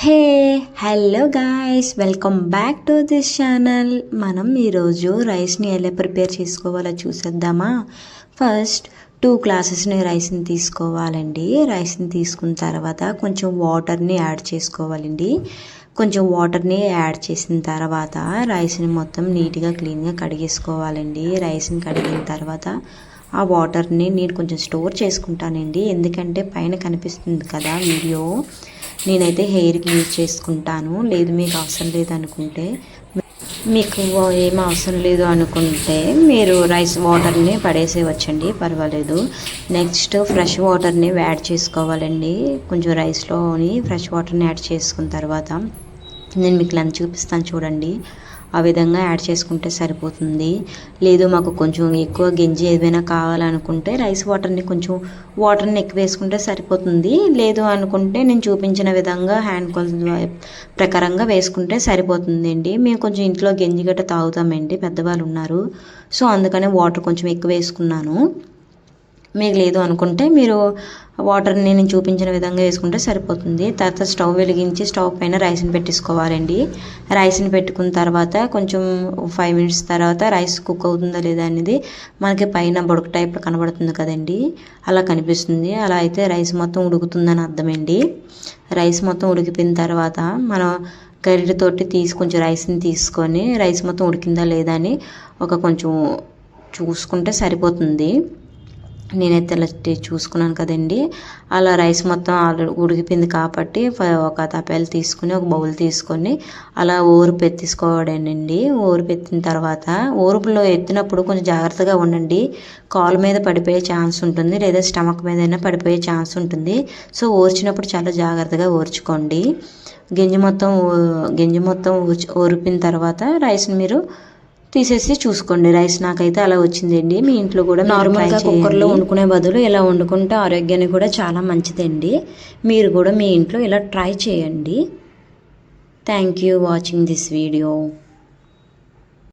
Hey hello guys welcome back to this channel మనం ఈరోజు రైస్ని ఎలా ప్రిపేర్ చేసుకోవాలో చూసేద్దామా? ఫస్ట్ టూ గ్లాసెస్ని రైస్ని తీసుకోవాలండి. రైస్ని తీసుకున్న తర్వాత కొంచెం వాటర్ని యాడ్ చేసుకోవాలండి. కొంచెం వాటర్ని యాడ్ చేసిన తర్వాత రైస్ని మొత్తం నీట్గా క్లీన్గా కడిగేసుకోవాలండి. రైస్ని కడిగిన తర్వాత ఆ వాటర్ని నేను కొంచెం స్టోర్ చేసుకుంటానండి. ఎందుకంటే పైన కనిపిస్తుంది కదా వీడియో. నేనైతే హెయిర్కి యూజ్ చేసుకుంటాను. లేదు మీకు అవసరం లేదు అనుకుంటే. మీకు ఏం అవసరం లేదు అనుకుంటే మీరు రైస్ వాటర్ని పడేసేవచ్చండి పర్వాలేదు. నెక్స్ట్ ఫ్రెష్ వాటర్ని యాడ్ చేసుకోవాలండి. కొంచెం రైస్లోని ఫ్రెష్ వాటర్ని యాడ్ చేసుకున్న తర్వాత నేను మీకు లంచ్ చూపిస్తాను చూడండి. ఆ విధంగా యాడ్ చేసుకుంటే సరిపోతుంది. లేదు మాకు కొంచెం ఎక్కువ గింజి ఏదైనా కావాలనుకుంటే రైస్ వాటర్ని కొంచెం వాటర్ని ఎక్కువ వేసుకుంటే సరిపోతుంది. లేదు అనుకుంటే నేను చూపించిన విధంగా హ్యాండ్ కొల ప్రకారంగా వేసుకుంటే సరిపోతుందండి. మేము కొంచెం ఇంట్లో గంజి గట్ట తాగుతామండి పెద్దవాళ్ళు ఉన్నారు. సో అందుకనే వాటర్ కొంచెం ఎక్కువ వేసుకున్నాను. మీకు లేదు అనుకుంటే మీరు వాటర్ని నేను చూపించిన విధంగా వేసుకుంటే సరిపోతుంది. తర్వాత స్టవ్ వెలిగించి స్టవ్ పైన రైస్ని పెట్టేసుకోవాలండి. రైస్ని పెట్టుకున్న తర్వాత కొంచెం ఫైవ్ మినిట్స్ తర్వాత రైస్ కుక్ అవుతుందా లేదా అనేది మనకి పైన బుడక టైప్లో కనబడుతుంది కదండి. అలా కనిపిస్తుంది. అలా అయితే రైస్ మొత్తం ఉడుకుతుందని అర్థమండి. రైస్ మొత్తం ఉడికిపోయిన తర్వాత మనం గరిటెతోటి తీసి కొంచెం రైస్ని తీసుకొని రైస్ మొత్తం ఉడికిందా లేదా అని ఒక కొంచెం చూసుకుంటే సరిపోతుంది. నేనైతే అలా చూసుకున్నాను కదండి. అలా రైస్ మొత్తం ఆల్రెడీ ఉడికిపోయింది కాబట్టి ఒక తపాలు తీసుకుని ఒక బౌల్ తీసుకొని అలా ఊరు ఎత్తిసుకోవడానండి ఊరు ఎత్తిన తర్వాత ఊరుపులో ఎత్తినప్పుడు కొంచెం జాగ్రత్తగా ఉండండి. కాలు మీద పడిపోయే ఛాన్స్ ఉంటుంది లేదా స్టమక్ మీద అయినా పడిపోయే ఛాన్స్ ఉంటుంది. సో ఊర్చినప్పుడు చాలా జాగ్రత్తగా ఊర్చుకోండి గింజ మొత్తం గింజ మొత్తం ఊరిపిన తర్వాత రైస్ని మీరు తీసేసి చూసుకోండి. రైస్ నాకైతే అలా వచ్చిందండి. మీ ఇంట్లో కూడా నార్మల్గా కుక్కర్లో వండుకునే బదులు ఇలా వండుకుంటే ఆరోగ్యానికి కూడా చాలా మంచిదండి. మీరు కూడా మీ ఇంట్లో ఇలా ట్రై చేయండి. Thank you watching this video